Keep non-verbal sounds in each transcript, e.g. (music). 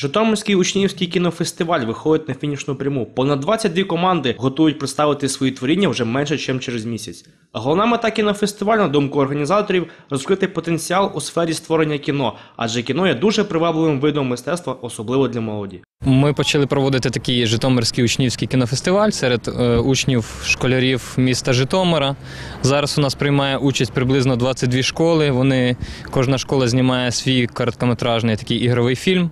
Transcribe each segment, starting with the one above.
Житомирський учнівський кінофестиваль виходить на фінішну пряму. Понад 22 команди готують представити свої творіння вже менше, ніж через місяць. Головна мета кінофестивалю, на думку організаторів, розкрити потенціал у сфері створення кіно, адже кіно є дуже привабливим видом мистецтва, особливо для молоді. Ми почали проводити такий Житомирський учнівський кінофестиваль серед е, учнів школярів міста Житомира. Зараз у нас приймає участь приблизно 22 школи. Вони кожна школа знімає свій короткометражний такий ігровий фільм.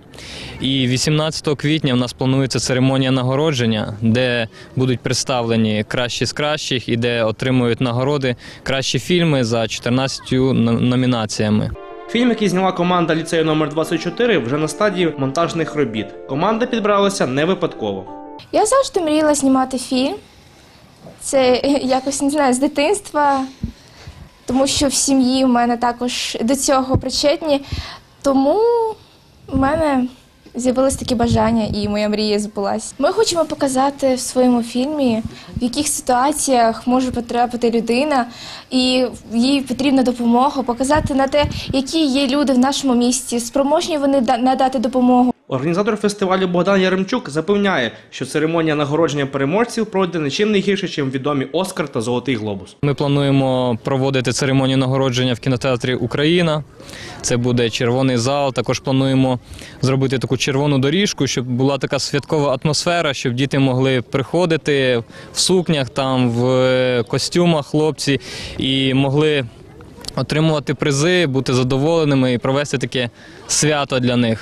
І 18 квітня у нас планується церемонія нагородження, де будуть представлені кращі з кращих і де отримують нагороди кращі фільми за 14 номінаціями. Фільм, який зняла команда ліцею номер 24 вже на стадії монтажних робіт. Команда підбралася не випадково. Я завжди мріяла знімати фільм. Це (laughs) якось не знаю, з дитинства, тому що в сім'ї в мене також до цього причетні. Тому в мене з'явилось таке бажання і моя мрія збулась. Ми хочемо показати в своєму фільмі, в яких ситуаціях може потрапити людина, і їй потрібна допомога, показати на те, які є люди в нашому місті, спроможні вони да- надати допомогу. Організатор фестивалю Богдан Яремчук запевняє, що церемонія нагородження переможців пройде нічим не гірше, ніж відомі Оскар та Золотий Глобус. Ми плануємо проводити церемонію нагородження в кінотеатрі Україна. Це буде червоний зал. Також плануємо зробити таку червону доріжку, щоб була така святкова атмосфера, щоб діти могли приходити в сукнях, там в е, костюмах, хлопці, і могли отримувати призи, бути задоволеними і провести таке свято для них.